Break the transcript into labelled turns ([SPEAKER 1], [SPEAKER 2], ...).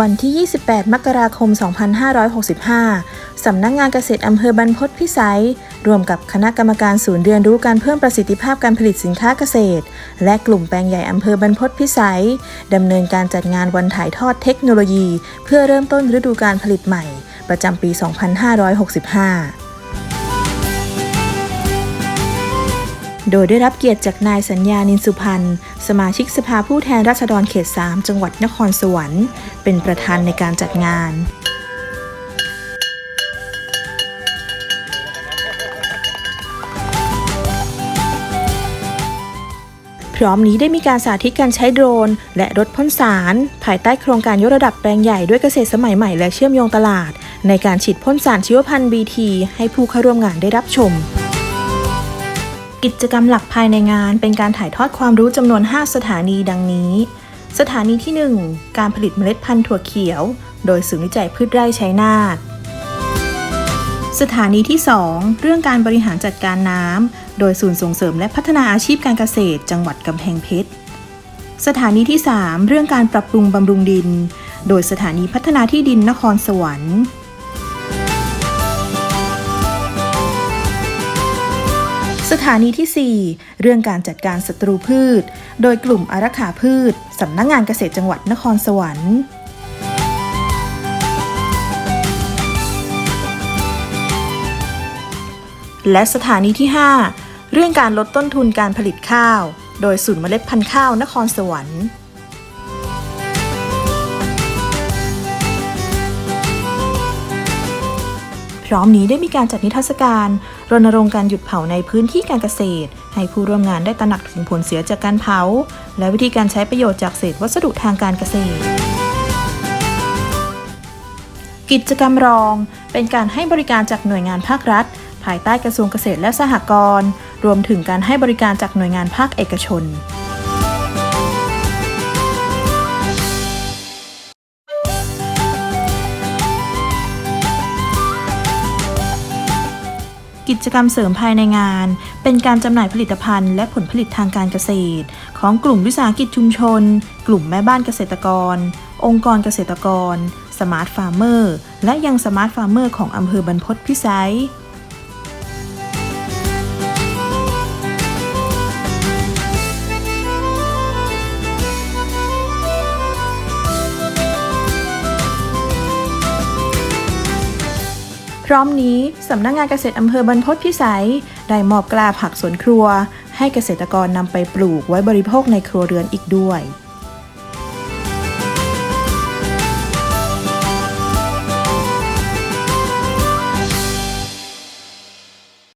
[SPEAKER 1] วันที่ 28 มกราคม 2565 สำนักงงานเกษตรอำเภอบรรพตพิสัย รวมกับคณะกรรมการศูนย์เรียนรู้การเพิ่มประสิทธิภาพการผลิตสินค้าเกษตร และกลุ่มแปลงใหญ่อำเภอบรรพตพิสัย ดำเนินการจัดงานวันถ่ายทอดเทคโนโลยี เพื่อเริ่มต้นฤดูการผลิตใหม่ ประจำปี 2565 โดยได้รับเกียรติจากนายสัญญานินสุพันธ์สมาชิกสภาผู้แทนราษฎรเขต 3 จังหวัดนครสวรรค์ เป็นประธานในการจัดงานพร้อมนี้ได้มีการสาธิตการใช้โดรน และรถพ่นสาร ภายใต้โครงการยกระดับแปลงใหญ่ด้วยเกษตรสมัยใหม่และเชื่อมโยงตลาด ในการฉีดพ่นสารชีวพันธุ์ BT ให้ผู้เข้าร่วมงานได้รับชม กิจกรรมหลักภายในงานเป็นการถ่ายทอดความรู้จำนวน 5 สถานีดังนี้ สถานีที่ 1 การผลิตเมล็ดพันธุ์ถั่วเขียว โดยศูนย์วิจัยพืชไร่ชัยนาทสถานีที่ 2 เรื่องการบริหารจัดการน้ำ โดยศูนย์ส่งเสริมและพัฒนาอาชีพการเกษตร จังหวัดกำแพงเพชร สถานีที่ 3 เรื่องการปรับปรุงบำรุงดิน โดยสถานีพัฒนาที่ดินนครสวรรค์ ถานีที่ 4 เรื่องการจัดการศัตรูพืช โดยกลุ่มอารักขาพืช สำนักงงานเกษตรจังหวัดนครสวรรค์และสถานีที่ 5 เรื่องการลดต้นทุนการผลิตข้าว โดยศูนย์เมล็ดพันธุ์ข้าวนครสวรรค์ พร้อมนี้ได้มีการจัดนิทรรศการ รณรงค์การหยุดเผาในพื้นที่การเกษตร ให้ผู้ร่วมงานได้ตระหนักถึงผลเสียจากการเผา และวิธีการใช้ประโยชน์จากเศษวัสดุทางการเกษตร กิจกรรมรอง เป็นการให้บริการจากหน่วยงานภาครัฐ ภายใต้กระทรวงเกษตรและสหกรณ์รวมถึงการให้บริการจากหน่วยงานภาคเอกชน กิจกรรมเสริมภายในงาน เป็นการจำหน่ายผลิตภัณฑ์และผลผลิตทางการเกษตร ของกลุ่มวิสาหกิจชุมชน กลุ่มแม่บ้านเกษตรกร องค์กรเกษตรกร สมาร์ทฟาร์มเมอร์ และยังสมาร์ทฟาร์มเมอร์ของอำเภอบรรพตพิสัย ร้อมนี้สำนักงงานเกษตรอำเภอบรรพตพิสัย ได้มอบกล้าผักสวนครัว ให้เกษตรกรนำไปปลูกไว้บริโภคในครัวเรือนอีกด้วย